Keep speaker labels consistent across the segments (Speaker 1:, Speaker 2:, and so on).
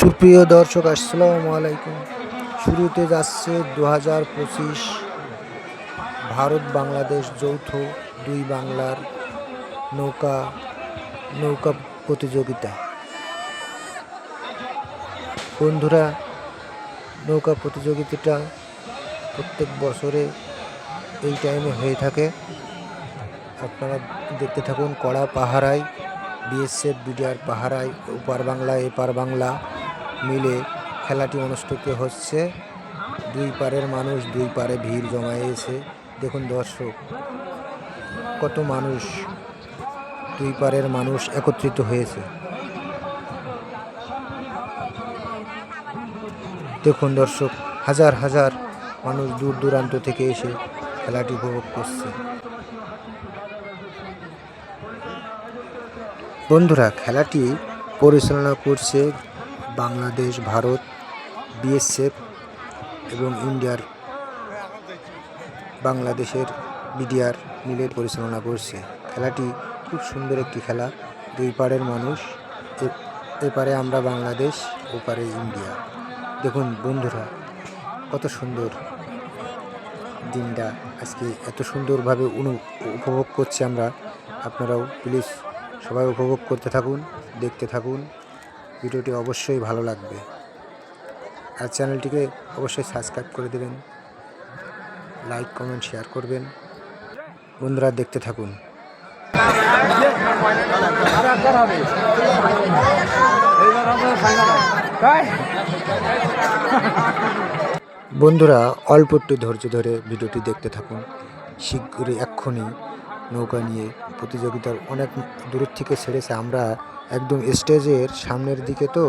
Speaker 1: সুপ্রিয় দর্শক, আসসালামু আলাইকুম। শুরুতে যাচ্ছে দু হাজার পঁচিশ ভারত বাংলাদেশ যৌথ দুই বাংলার নৌকা নৌকা প্রতিযোগিতা। বন্ধুরা, নৌকা প্রতিযোগিতাটা প্রত্যেক বছরে এই টাইমে হয়ে থাকে। আপনারা দেখতে থাকুন কড়া পাহারায় বিএসএফ বিডিআর পাহারায়, ওপার বাংলা, এপার বাংলা। মিলে খেলাটি অনুষ্ঠিত হচ্ছে। দুই পারের মানুষ, দুই পারে ভিড় জমায়েছে দেখুন দর্শক, কত মানুষ, দুই পারের মানুষ একত্রিত হয়েছে। দেখুন দর্শক, হাজার হাজার মানুষ দূর দূরান্ত থেকে এসে খেলাটি উপভোগ করছে। বন্ধুরা, খেলাটি পরিচালনা করছে বাংলাদেশ, ভারত, বিএসএফ এবং ইন্ডিয়ার বাংলাদেশের বিডিআর মিলে পরিচালনা করছে। খেলাটি খুব সুন্দর একটি খেলা। দুই পাড়ের মানুষ। এপারে আমরা বাংলাদেশ ওপারে ইন্ডিয়া। দেখুন বন্ধুরা, কত সুন্দর দিনটা আজকে, এত সুন্দরভাবে উপভোগ করছি আমরা। আপনারাও প্লিজ সবাই উপভোগ করতে থাকুন, দেখতে থাকুন। ভিডিওটি অবশ্যই ভালো লাগবে। আর চ্যানেলটিকে অবশ্যই সাবস্ক্রাইব করে দেবেন। লাইক, কমেন্ট, শেয়ার করবেন। বন্ধুরা, দেখতে থাকুন। বন্ধুরা, অল্প একটু ধৈর্য ধরে ভিডিওটি দেখতে থাকুন। শীঘ্রই এক্ষুনি নৌকা নিয়ে প্রতিযোগিতার অনেক দূরের থেকে ছেড়েছে আমরা একদম স্টেজের সামনের দিকে তো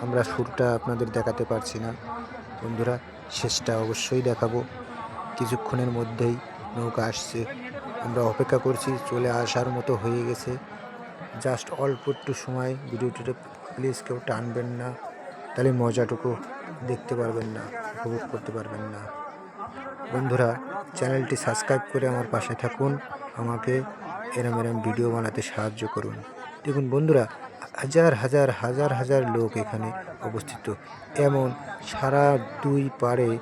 Speaker 1: আমরা সুরটা আপনাদের দেখাতে পারছি না। বন্ধুরা, শেষটা অবশ্যই দেখাবো। কিছুক্ষণের মধ্যেই নৌকা আসছে। আমরা অপেক্ষা করছি, চলে আসার মতো হয়ে গেছে। জাস্ট অল্প একটু সময়, ভিডিওটিতে প্লিজ কেউ টানবেন না। তাহলে মজাটুকু দেখতে পারবেন না, উপভোগ করতে পারবেন না। বন্ধুরা, চ্যানেলটি সাবস্ক্রাইব করে আমার পাশে থাকুন। আমাকে এরম এরম ভিডিও বানাতে সাহায্য করুন। দেখুন বন্ধুরা, হাজার হাজার হাজার হাজার লোক এখানে অবস্থিত এমন সারা দুই পারে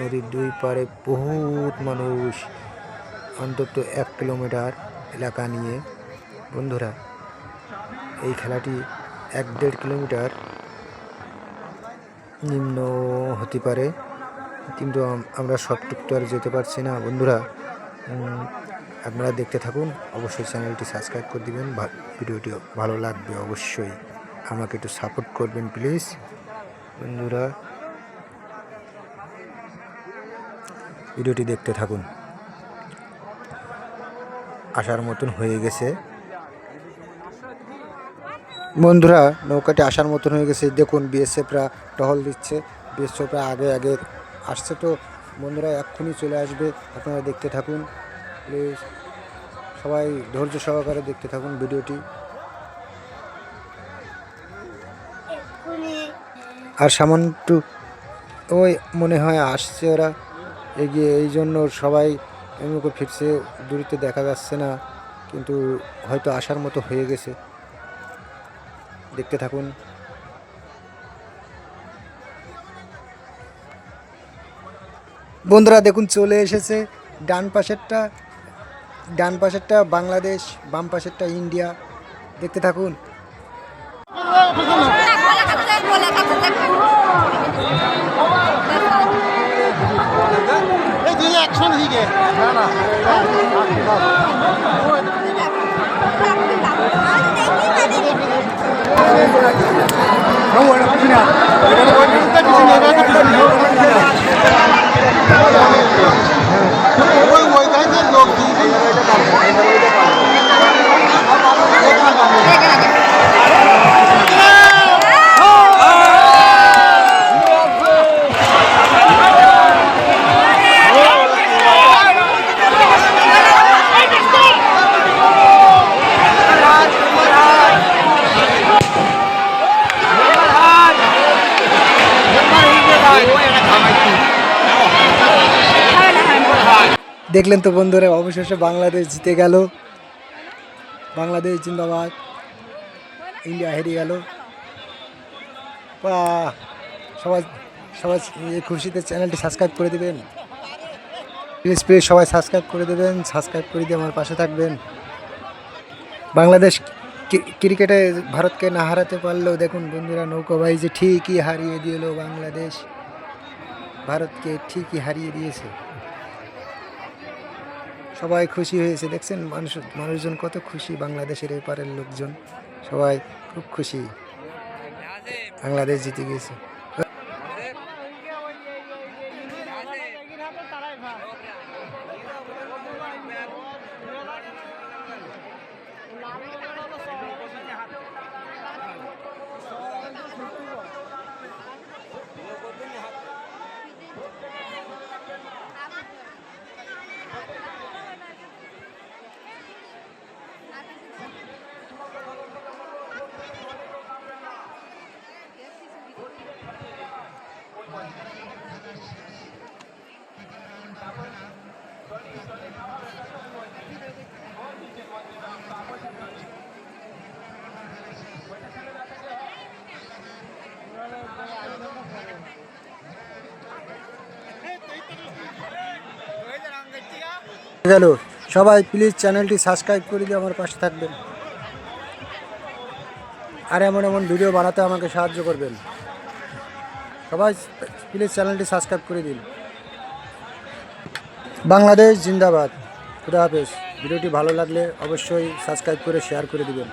Speaker 1: নদীর দুই পারে বহুত মানুষ অন্তত এক কিলোমিটার এলাকা নিয়ে। বন্ধুরা, এই খেলাটি এক দেড় কিলোমিটার নিম্ন হতে পারে, কিন্তু আম- আমরা সবটুক আর যেতে পারছি না। বন্ধুরা আপনারা দেখতে থাকুন। অবশ্যই চ্যানেলটি সাবস্ক্রাইব করে দিবেন। ভিডিওটি ভালো লাগবে অবশ্যই। আমাকে একটু সাপোর্ট করবেন, প্লিজ। বন্ধুরা, ভিডিওটি দেখতে থাকুন। আসার মতন হয়ে গেছে। বন্ধুরা, নৌকাটি আসার মতন হয়ে গেছে। দেখুন, বিএসএফরা টহল দিচ্ছে। বিএসএফরা আগে আগে আসছে। তো বন্ধুরা, এক্ষুনি চলে আসবে। আপনারা দেখতে থাকুন। প্লিজ সবাই ধৈর্য সহকারে দেখতে থাকুন ভিডিওটি। আর সামান্য ওই মনে হয় আসছে ওরা। এগিয়ে এই জন্য সবাই এমনি ফিরছে দূরিতে দেখা যাচ্ছে না কিন্তু হয়তো আসার মতো হয়ে গেছে। দেখতে থাকুন। বন্ধুরা দেখুন চলে এসেছে ডান পাশেরটা। ডান পাশেরটা বাংলাদেশ বাম পাশেরটা ইন্ডিয়া। দেখতে থাকুন।
Speaker 2: এই দুই একশন হিগে না না ওই ওই গাইতে লোক
Speaker 1: দেখলেন তো বন্ধুরা, অবশেষে বাংলাদেশ জিতে গেল। বাংলাদেশ জিন্দাবাদ। ইন্ডিয়া হেরে গেল। বাহ! সবাই সবাই খুশিতে চ্যানেলটি সাবস্ক্রাইব করে দেবেন। প্লিজ প্লিজ সবাই সাবস্ক্রাইব করে দেবেন, সাবস্ক্রাইব করে দিয়ে আমার পাশে থাকবেন। বাংলাদেশ ক্রিকেটে ভারতকে না হারাতে পারলেও দেখুন বন্ধুরা নৌকাবাই যে ঠিকই হারিয়ে দিল বাংলাদেশ। ভারতকে ঠিকই হারিয়ে দিয়েছে। সবাই খুশি হয়েছে, দেখছেন? মানুষ, মানুষজন কত খুশি, বাংলাদেশের এপারের লোকজন। সবাই খুব খুশি। বাংলাদেশ জিতে গেছে। গেল। সবাই প্লিজ চ্যানেলটি সাবস্ক্রাইব করে দিয়ে আমার পাশে থাকবেন। আর এমন এমন ভিডিও বানাতে আমাকে সাহায্য করবেন। সবাই প্লিজ চ্যানেলটি সাবস্ক্রাইব করে দিন। বাংলাদেশ জিন্দাবাদ। খুদা হাফেজ। ভিডিওটি ভালো লাগলে অবশ্যই সাবস্ক্রাইব করে শেয়ার করে দিবেন।